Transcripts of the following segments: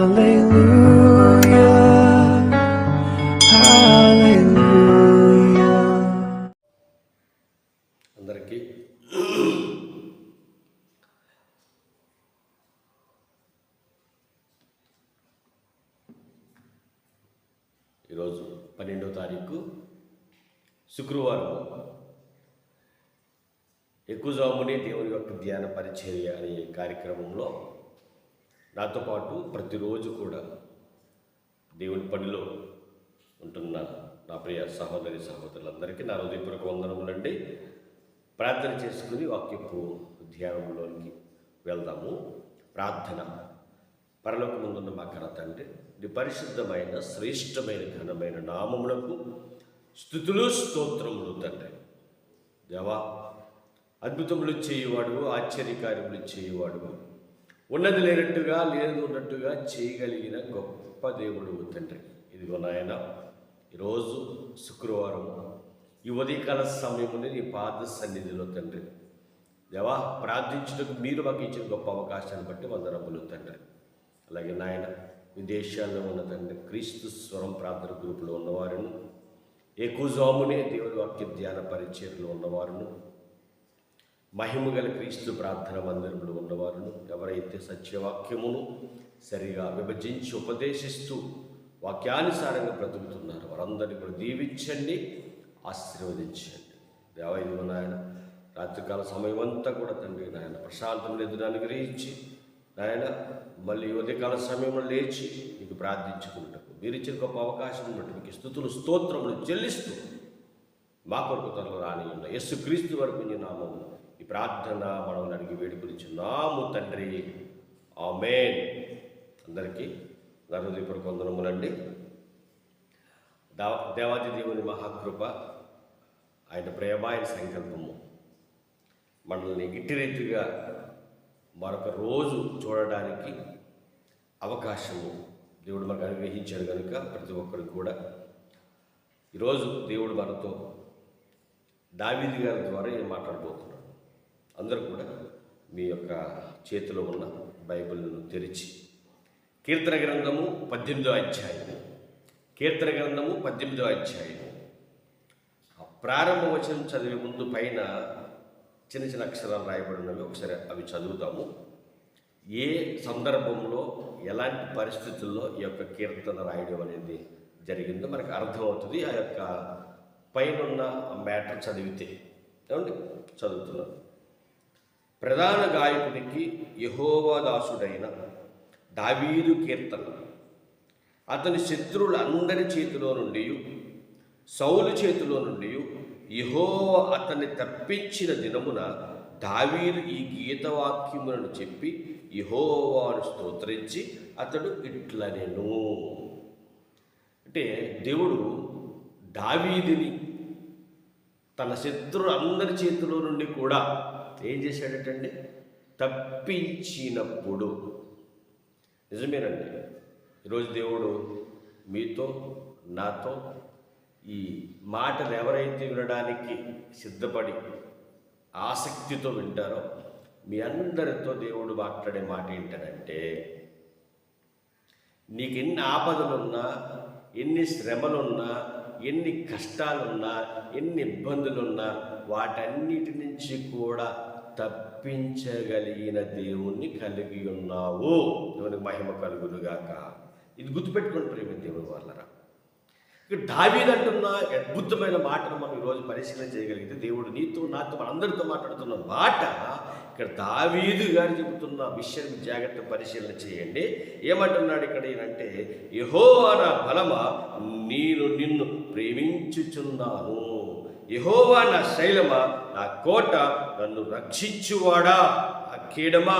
Hallelujah. Hallelujah. అందరికీ ఈరోజు పన్నెండో తారీఖు శుక్రవారం ఎక్కువ ఎక్కువజామునే దేవుని యొక్క ధ్యాన పరిచర్య అనే కార్యక్రమంలో నాతో పాటు ప్రతిరోజు కూడా దేవుని పనిలో ఉంటున్న నా ప్రియ సహోదరి సహోదరులందరికీ నా హృదయపూర్వక వందనములండి. ప్రార్థన చేసుకుని వాక్యపు ధ్యానంలోనికి వెళ్దాము. ప్రార్థన. పరలోకముందున్న మా కన తండ్రి నీ పరిశుద్ధమైన శ్రేష్టమైన ఘనమైన నామమునకు స్థుతులు స్తోత్రములు తండ్రి. దేవా అద్భుతములు చేయువాడు ఆశ్చర్యకార్యములు చేయువాడు ఉన్నది లేనట్టుగా లేదు ఉన్నట్టుగా చేయగలిగిన గొప్ప దేవుడు తండ్రి. ఇదిగో నాయన ఈరోజు శుక్రవారం ఈ ఉదయకాల సమయంలో నీ పాద సన్నిధిలో తండ్రి. దేవా ప్రార్థించడానికి మీరు మాకు ఇచ్చిన గొప్ప అవకాశాన్ని బట్టి వందనములు తండ్రి. అలాగే నాయన విదేశాల్లో ఉన్న తండ్రి క్రీస్తు స్వరం ప్రార్థన గ్రూపులో ఉన్నవారును ఎక్కువజామునే దేవుడి వాక్య ధ్యాన పరిచయలో ఉన్నవారును మహిమ గల క్రీస్తు ప్రార్థన మందిరంలో ఉన్నవారును ఎవరైతే సత్యవాక్యమును సరిగా విభజించి ఉపదేశిస్తూ వాక్యానుసారంగా బ్రతుకుతున్నారు వారందరినీ కూడా దీవించండి ఆశీర్వదించండి. దేవైదు నాయన రాత్రికాల సమయం అంతా కూడా తండ్రి నాయన ప్రశాంతం ఎదురు అనుగ్రహించి నాయన మళ్ళీ ఉదయకాల సమయంలో లేచి మీకు ప్రార్థించుకుంటాము మీరు ఇచ్చిన గొప్ప అవకాశం బట్టి మీకు స్థుతులు స్తోత్రములు చెల్లిస్తూ మా కొరకు త్వరలో రాని ఉన్న యేసు క్రీస్తు వరకు నీ నామము ఈ ప్రార్థన మనం అడిగి వేడుకొనిచున్నాము తండ్రి. ఆమెన్. అందరికీ నా కొందనములండి దేవాది దేవుని మహాకృప ఆయన ప్రేమ ఆయన సంకల్పము మనల్ని ఇట్టి రీతిగా మరొక రోజు చూడడానికి అవకాశము దేవుడు మనకు అనుగ్రహించాడు కనుక ప్రతి ఒక్కరికి కూడా ఈరోజు దేవుడు మనతో దావీది గారి ద్వారా ఏం మాట్లాడబోతున్నాడు అందరూ కూడా మీ యొక్క చేతిలో ఉన్న బైబిల్ను తెరిచి కీర్తన గ్రంథము పద్దెనిమిదో అధ్యాయం కీర్తన గ్రంథము పద్దెనిమిదో అధ్యాయం ఆ ప్రారంభ వచనం చదివే ముందు పైన చిన్న చిన్న అక్షరాలు రాయబడినవి. ఒకసారి అవి చదువుతాము ఏ సందర్భంలో ఎలాంటి పరిస్థితుల్లో ఈ యొక్క కీర్తన రాయడం అనేది జరిగిందో మనకు అర్థమవుతుంది. ఆ యొక్క పైన మ్యాటర్ చదివితే. ఏమండి? చదువుతున్నాను. ప్రధాన గాయకునికి యహోవాదాసుడైన దావీదు కీర్తన. అతని శత్రువులందరి చేతిలో నుండి సౌలు చేతిలో నుండి యహోవ అతన్ని తప్పించిన దినమున దావీదు ఈ గీతవాక్యములను చెప్పి యహోవాను స్తోత్రించి అతడు ఇట్లనెను. అంటే దేవుడు దావీదిని తన శత్రులందరి అందరి చేతిలో నుండి కూడా ఏం చేశాడటండి? తప్పించినప్పుడు. నిజమేనండి. ఈరోజు దేవుడు మీతో నాతో ఈ మాటలు ఎవరైతే వినడానికి సిద్ధపడి ఆసక్తితో వింటారో మీ అందరితో దేవుడు మాట్లాడే మాట ఏంటనంటే నీకు ఎన్ని ఆపదలున్నా ఎన్ని శ్రమలున్నా ఎన్ని కష్టాలున్నా ఎన్ని ఇబ్బందులున్నా వాటన్నిటి నుంచి కూడా తప్పించగలిగిన దేవుణ్ణి కలిగి ఉన్నావు. దేవునికి మహిమ కలుగునుగాక. ఇది గుర్తుపెట్టుకుని ప్రేమ దేవుని వాళ్ళరా ఇక్కడ అంటున్న అద్భుతమైన మాటను మనం ఈరోజు పరిశీలన చేయగలిగితే దేవుడు నీతో నాతో మనందరితో మాట్లాడుతున్న మాట ఇక్కడ దావీదు గారు చెబుతున్న విషయాన్ని జాగ్రత్త పరిశీలన చేయండి. ఏమంటున్నాడు ఇక్కడ ఏంటంటే యహో అన బలమ? నేను నిన్ను ప్రేమించుచున్నాను. యహోవా నా శైలమా నా కోట నన్ను రక్షించువాడా? నా కీడమా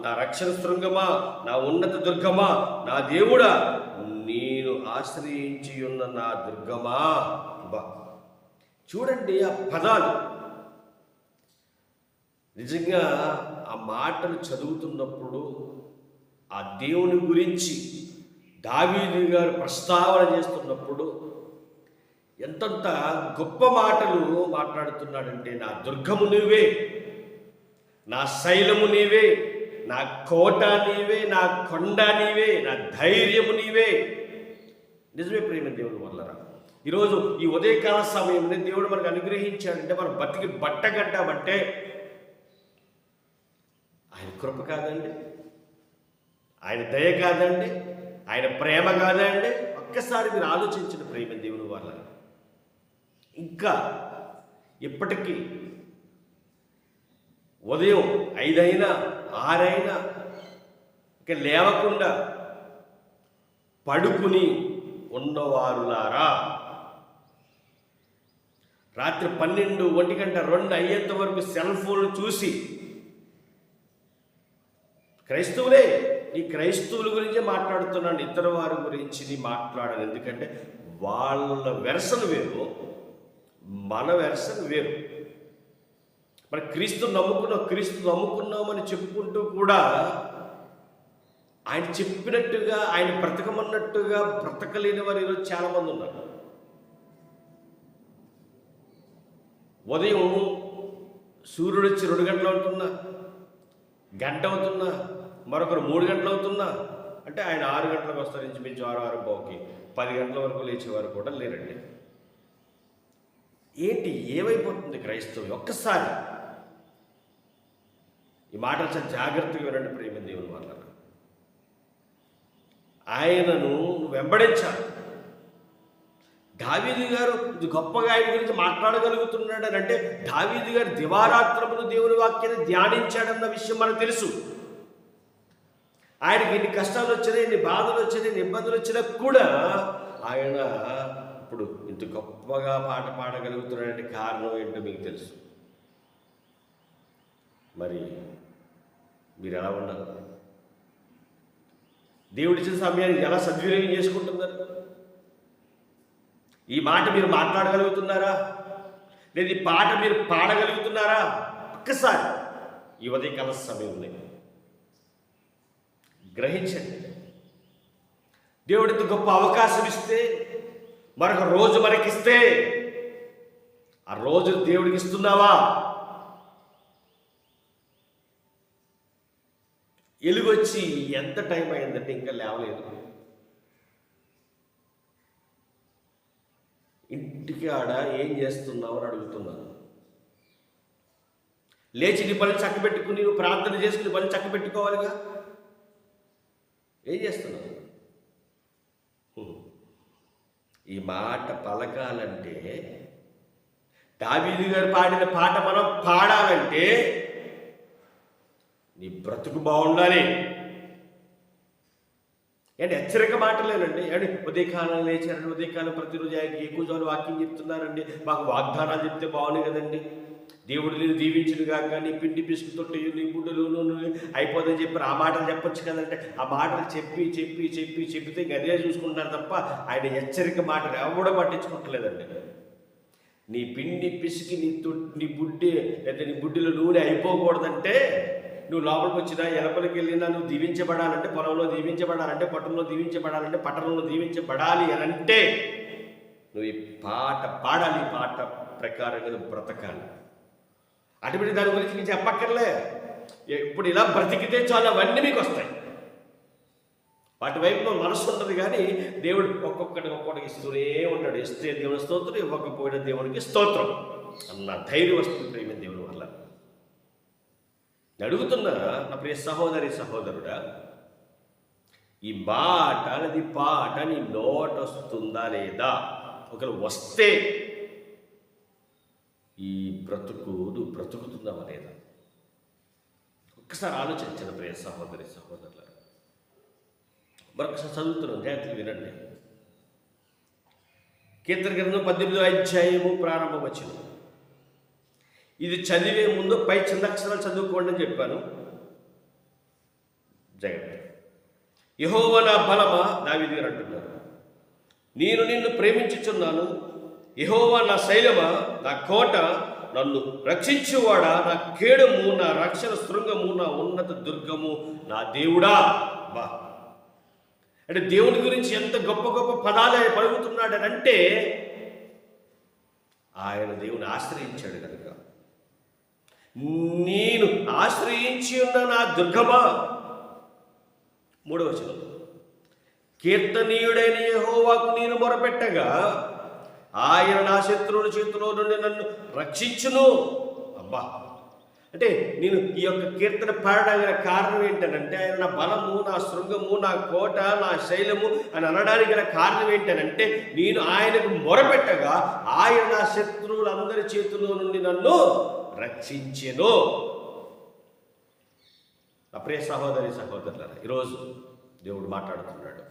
నా రక్షణ శృంగమా నా ఉన్నత దుర్గమా? నా దేవుడా నేను ఆశ్రయించి ఉన్న నా దుర్గమా? బా చూడండి ఆ పదాలు. నిజంగా ఆ మాటలు చదువుతున్నప్పుడు ఆ దేవుని గురించి దావీదు గారు ప్రస్తావన చేస్తున్నప్పుడు ఎంతంత గొప్ప మాటలు మాట్లాడుతున్నాడంటే నా దుర్గము నీవే నా శైలము నీవే నా కోట నీవే నా కొండ నీవే నా ధైర్యము నీవే. నిజమే ప్రేమ దేవుడు వల్లరా? ఈరోజు ఈ ఉదయకాల సమయంలో దేవుడు మనకు అనుగ్రహించాడంటే మనం బతికి బట్టగడ్డామంటే ఆయన కృప కాదండి ఆయన దయ కాదండి ఆయన ప్రేమ కాదండి. ఒక్కసారి మీరు ఆలోచించిన ప్రేమ దేవుడు ఇంకా ఇప్పటికీ ఉదయం ఐదైనా ఆరైనా ఇక లేవకుండా పడుకుని ఉన్నవారులారా రాత్రి పన్నెండు ఒంటి గంట రెండు అయ్యేంత వరకు సెల్ ఫోన్ చూసి క్రైస్తవులే ఈ క్రైస్తవుల గురించే మాట్లాడుతున్నాను ఇతర వారి గురించి నీ మాట్లాడాను ఎందుకంటే వాళ్ళ వెరసలు వేరు మన వెర్షన్ వేరు మరి క్రీస్తు నమ్ముకున్నాం క్రీస్తు నమ్ముకున్నామని చెప్పుకుంటూ కూడా ఆయన చెప్పినట్టుగా ఆయన బ్రతకమన్నట్టుగా బ్రతకలేని వారు ఈరోజు చాలామంది ఉన్నారు. ఉదయం సూర్యుడు వచ్చి రెండు గంటలు అవుతున్నా గంట అవుతున్నా మరొకరు మూడు గంటలు అవుతున్నా అంటే ఆయన ఆరు గంటలకు వస్తారు ఇంచుమించు ఆరు ఆరు బావుకి పది గంటల వరకు లేచేవారు కూడా లేరండి. ఏంటి ఏమైపోతుంది క్రైస్తవం ఒక్కసారి. ఈ మాటలు చాలా జాగ్రత్తగా వినండి ప్రేమ దేవుని వల్ల ఆయనను వెంబడించాలి. దావీది గారు గొప్పగా ఆయన గురించి మాట్లాడగలుగుతున్నాడు అని అంటే దావీది గారు దివారాత్రములు దేవుని వాక్యాన్ని ధ్యానించాడన్న విషయం మనకు తెలుసు. ఆయనకి ఎన్ని కష్టాలు వచ్చినాయి ఎన్ని బాధలు వచ్చినాయి ఎన్ని ఇబ్బందులు వచ్చినా కూడా ఆయన ఇప్పుడు ఇంత గొప్పగా పాట పాడగలుగుతున్నాడంటే కారణం ఏంటో మీకు తెలుసు. మరి మీరు ఎలా ఉన్నారు? దేవుడిచ్చిన సమయాన్ని ఎలా సద్వినియోగం చేసుకుంటున్నారు? ఈ మాట మీరు మాట్లాడగలుగుతున్నారా? లేదా ఈ పాట మీరు పాడగలుగుతున్నారా? ఒక్కసారి ఈ ఉదయకాల సమయం ఉంది గ్రహించండి దేవుడికి గొప్ప అవకాశం ఇస్తే మరొక రోజు మనకిస్తే. ఆ రోజు దేవుడికి ఇస్తున్నావా ఎలుగొచ్చి ఎంత టైం అయిందంటే ఇంకా లేవలేదు. ఇంటికి ఆడ ఏం చేస్తున్నావు అని అడుగుతున్నాను. లేచి నీ పని చక్కబెట్టుకుని నువ్వు ప్రార్థన చేసుకుని పని చక్కబెట్టుకోవాలిగా? ఏం చేస్తున్నావు? ఈ మాట పలకాలంటే దావీదు గారు పాడిన పాట మనం పాడాలంటే నీ బ్రతుకు బాగుండాలి. అండ్ హెచ్చరిక మాటలేనండి? ఏంటి ఉదయకాలం లేచారండి ఉదయకాలం ప్రతిరోజు ఆయనకి ఎక్కువ సార్లు వాక్యం చెప్తున్నారండి? మాకు వాగ్దానాలు చెప్తే బాగున్నాయి కదండి. దేవుడు నేను దీవించును కాక నీ పిండి పిసుకుతోటి నీ గుడ్డలు నూనె అయిపోదని చెప్పి ఆ మాటలు చెప్పొచ్చు కదంటే ఆ మాటలు చెప్పి చెప్పి చెప్పి చెప్పితే గదిగా చూసుకుంటారు తప్ప ఆయన హెచ్చరిక మాటలు ఎవడో పట్టించుకోవట్లేదండి. నీ పిండి పిసికి నీ తు నీ బుడ్డి లేదా నీ బుడ్డిలో నూనె అయిపోకూడదంటే నువ్వు లోపలికి వచ్చినా ఎలపలికి వెళ్ళినా నువ్వు దీవించబడాలంటే పొలంలో దీవించబడాలంటే పట్టణంలో దీవించబడాలంటే పట్టణంలో దీవించబడాలి అని అంటే నువ్వు ఈ పాట పాడాలి పాట ప్రకారంగా బ్రతకాలి. అటువంటి దాని గురించి నీకు చెప్పక్కర్లే. ఇప్పుడు ఇలా బ్రతికితే చాలు అవన్నీ మీకు వస్తాయి. వాటి వైపు మనసు ఉంటుంది కానీ దేవుడు ఒక్కొక్కటి ఒక్కొక్కటి ఇస్తూనే ఉంటాడు ఇస్తే దేవుని స్తోత్రం ఇవ్వకపోయిన దేవునికి స్తోత్రం అన్న ధైర్యం వస్తుంది ప్రేమ దేవుని వల్ల. అడుగుతున్న నా ప్రియ సహోదరి సహోదరుడా ఈ మాట అనేది పాట నీ నోట వస్తుందా లేదా? ఒకరు వస్తే ఈ బ్రతుకు నువ్వు బ్రతుకుతున్నావా లేదా? ఒక్కసారి ఆలోచించండి ప్రియ సహోదరి సహోదరుల మరొకసారి చదువుతున్నాం జాగ్రత్తగా వినండి. కీర్తన గ్రంథం పద్దెనిమిదో అధ్యాయము ప్రారంభం వచ్చింది ఇది చదివే ముందు పై చిన్న అక్షరాలు చదువుకోండి అని చెప్పాను. జగన్ యహోవ నా బలమా? దావిది గారు అంటున్నారు. నేను నిన్ను ప్రేమించుచున్నాను. యహోవా నా శైలమా నా కోట నన్ను రక్షించువాడా? నా కేడము నా రక్షణ శృంగము నా ఉన్నత దుర్గము నా దేవుడా? బా. అంటే దేవుని గురించి ఎంత గొప్ప గొప్ప పదాలు ఆయన పలుకుతున్నాడని అంటే ఆయన దేవుని ఆశ్రయించాడు కనుక. నేను ఆశ్రయించి ఉన్న నా దుర్గమా? మూడవ చదువు కీర్తనీయుడైన యహోవాకు నేను మొరపెట్టగా ఆయన నా శత్రువుల చేతిలో నుండి నన్ను రక్షించును. అబ్బా! అంటే నేను ఈ యొక్క కీర్తన పాడడానికి కారణం ఏంటనంటే ఆయన నా బలము నా శృంగము నా కోట నా శైలము అని అనడానికి గల కారణం ఏంటనంటే నేను ఆయనకు మొరపెట్టగా ఆయన నా శత్రువులందరి చేతిలో నుండి నన్ను రక్షించెను. నా ప్రియ సహోదరి సహోదరులరా ఈరోజు దేవుడు మాట్లాడుతున్నాడు.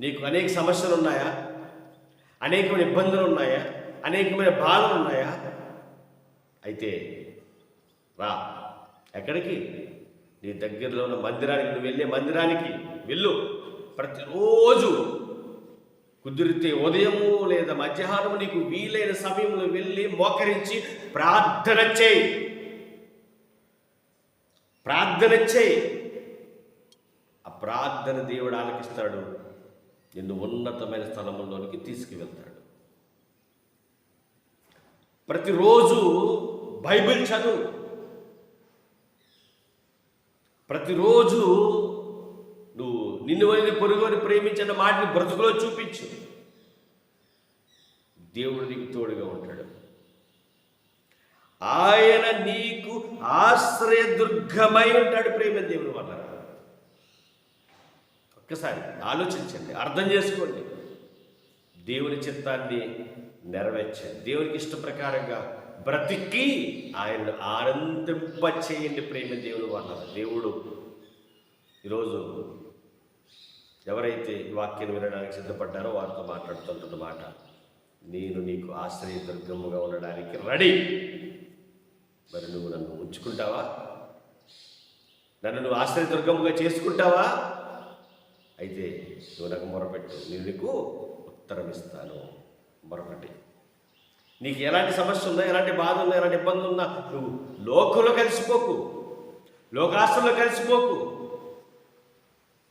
నీకు అనేక సమస్యలు ఉన్నాయా అనేకమైన ఇబ్బందులు ఉన్నాయా? అనేకమైన బాధలు ఉన్నాయా? అయితే రా ఎక్కడికి? నీ దగ్గరలో ఉన్న మందిరానికి నువ్వు వెళ్ళే మందిరానికి వెళ్ళు. ప్రతిరోజు కుదిరితే ఉదయము లేదా మధ్యాహ్నము నీకు వీలైన సమయంలో వెళ్ళి మోకరించి ప్రార్థన చేయి. ప్రార్థన చేయి. ఆ ప్రార్థన దేవుడు ఆలకిస్తాడు. నిన్ను ఉన్నతమైన స్థలంలోనికి తీసుకువెళ్తాడు. ప్రతిరోజు బైబిల్ చదువు. ప్రతిరోజు నువ్వు నిన్ను వదిలి పొరుగుని ప్రేమించిన మాటని బ్రతుకులో చూపించు. దేవుడు నీకు తోడుగా ఉంటాడు. ఆయన నీకు ఆశ్రయదుర్గమై ఉంటాడు ప్రేమ దేవుడు వల్ల ఒక్కసారి ఆలోచించండి అర్థం చేసుకోండి. దేవుని చిత్తాన్ని నెరవేర్చండి. దేవునికి ఇష్ట ప్రకారంగా బ్రతికి ఆయన ఆనందింపచేయండి ప్రేమ దేవుడు అన్నారు దేవుడు ఈరోజు ఎవరైతే ఈ వాక్యం వినడానికి సిద్ధపడ్డారో వారితో మాట్లాడుతుంటున్న మాట నేను నీకు ఆశ్రయ దుర్గముగా ఉండడానికి రెడీ. మరి నువ్వు నన్ను ఉంచుకుంటావా? నన్ను నువ్వు ఆశ్రయ దుర్గముగా చేసుకుంటావా? అయితే శివునకు మొరపెట్టు. నేను నీకు ఉత్తరం ఇస్తాను మొరపెట్టి. నీకు ఎలాంటి సమస్య ఉందా? ఎలాంటి బాధ ఉందా? ఎలాంటి ఇబ్బంది ఉందా? నువ్వు లోకంలో కలిసిపోకు. లోకాస్తుల్లో కలిసిపోకు.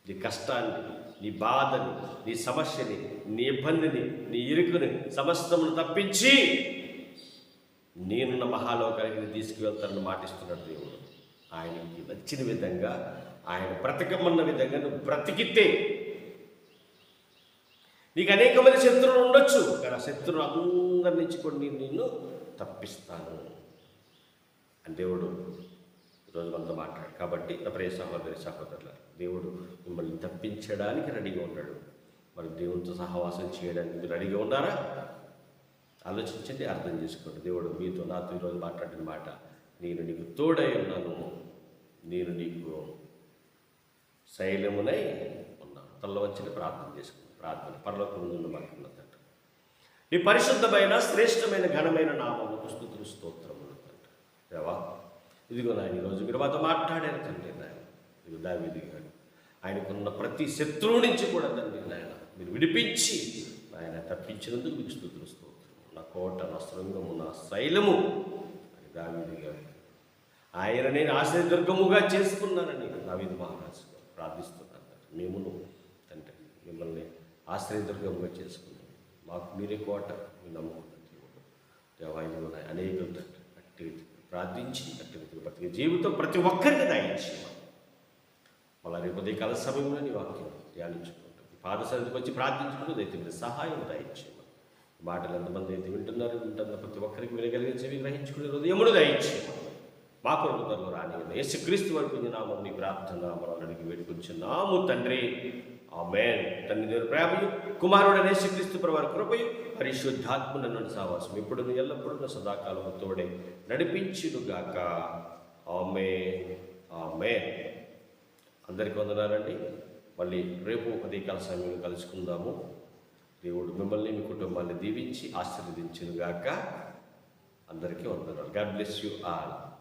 నీ కష్టాన్ని నీ బాధని నీ సమస్యని నీ ఇబ్బందిని నీ ఇరుకుని సమస్తమును తప్పించి నేనున్న మహాలోకానికి తీసుకువెళ్తానని మాటిస్తున్నాడు దేవుడు. ఆయనకి నచ్చిన విధంగా ఆయన బ్రతకమన్న విధంగా నువ్వు బ్రతికితే నీకు అనేక మంది శత్రువులు ఉండొచ్చు కానీ ఆ శత్రువులు అందరి నుంచి కొన్ని నిన్ను తప్పిస్తాను అని దేవుడు ఈరోజు మనతో మాట్లాడు కాబట్టి నా ప్రియ సహోదరి సహోదరుల దేవుడు మిమ్మల్ని తప్పించడానికి రెడీగా ఉన్నాడు. మరి దేవునితో సహవాసం చేయడానికి మీరు రెడీగా ఉన్నారా? ఆలోచించండి అర్థం చేసుకోండి. దేవుడు మీతో నాతో ఈరోజు మాట్లాడిన మాట నేను నీకు తోడై ఉన్నాను నేను నీకు శైలమునై ఉన్నాను తల్ల వచ్చిన ప్రార్థన చేసుకుంది ప్రార్థన పరలోకం ముందు మాకు తండ్రి నీ పరిశుద్ధమైన శ్రేష్టమైన ఘనమైన నామముకు స్థుతులు స్తోత్రములు తండ్రి దేవా ఇదిగో నాయన ఈరోజు మీరు మాతో మాట్లాడారు తండ్రి నాయన. ఇదిగో దావిది గారు ఆయనకున్న ప్రతి శత్రువు నుంచి కూడా తండ్రి నాయన మీరు విడిపించి ఆయన తప్పించినందుకు మీకు స్థుతులు స్తోత్రము నా కోట నా శృంగము నా శైలము దావిది గారు. ఆయన నేను ఆశ్రయదుర్గముగా చేసుకున్నానని దావిది మహారాజు. ప్రార్థిస్తున్నాను మేమును తండ్రి మిమ్మల్ని ఆశ్రయదుర్గంగా చేసుకున్నాం. మాకు మీరే కోట మీ నమ్ముకున్న దేవుడు దేవాయుడు అట్టి ప్రార్థించి అట్టి ప్రతి బ్రతికే జీవితం ప్రతి ఒక్కరికి దాయించి మళ్ళా రేపు ఉదయకాల సమయంలో నీ వాక్యం ధ్యానించుకుంటూ ఈ పాద సన్నిధికి వచ్చి ప్రార్థించుకుంటూ దైతే మీరు సహాయం దయించి మాటలు ఎంతమంది అయితే వింటున్నారు వింటున్న ప్రతి ఒక్కరికి వినగలిగించి గ్రహించుకునే హృదయముడు దయించి మా కొరకు త్వరలో రాని యేసుక్రీస్తు వరకు నామం నీ ప్రార్థన మనం అడిగి వేడుకొంచున్నాము తండ్రి. ఆమెన్. తండ్రి దేవుని ప్రేమయు కుమారుడు యేసుక్రీస్తు ప్రవారి కృపయు పరిశుద్ధాత్మ నన్ను సావాసం. ఇప్పుడు ఎల్లప్పుడూ సదాకాలం తోడే నడిపించునుగాక. ఆమె ఆమె అందరికీ వందనాలండి. మళ్ళీ రేపు ఉదయకాల సమయంలో కలుసుకుందాము. దేవుడు మిమ్మల్ని మీ కుటుంబాన్ని దీవించి ఆశీర్వదించినగాక. అందరికీ వందనాలు. God bless you all.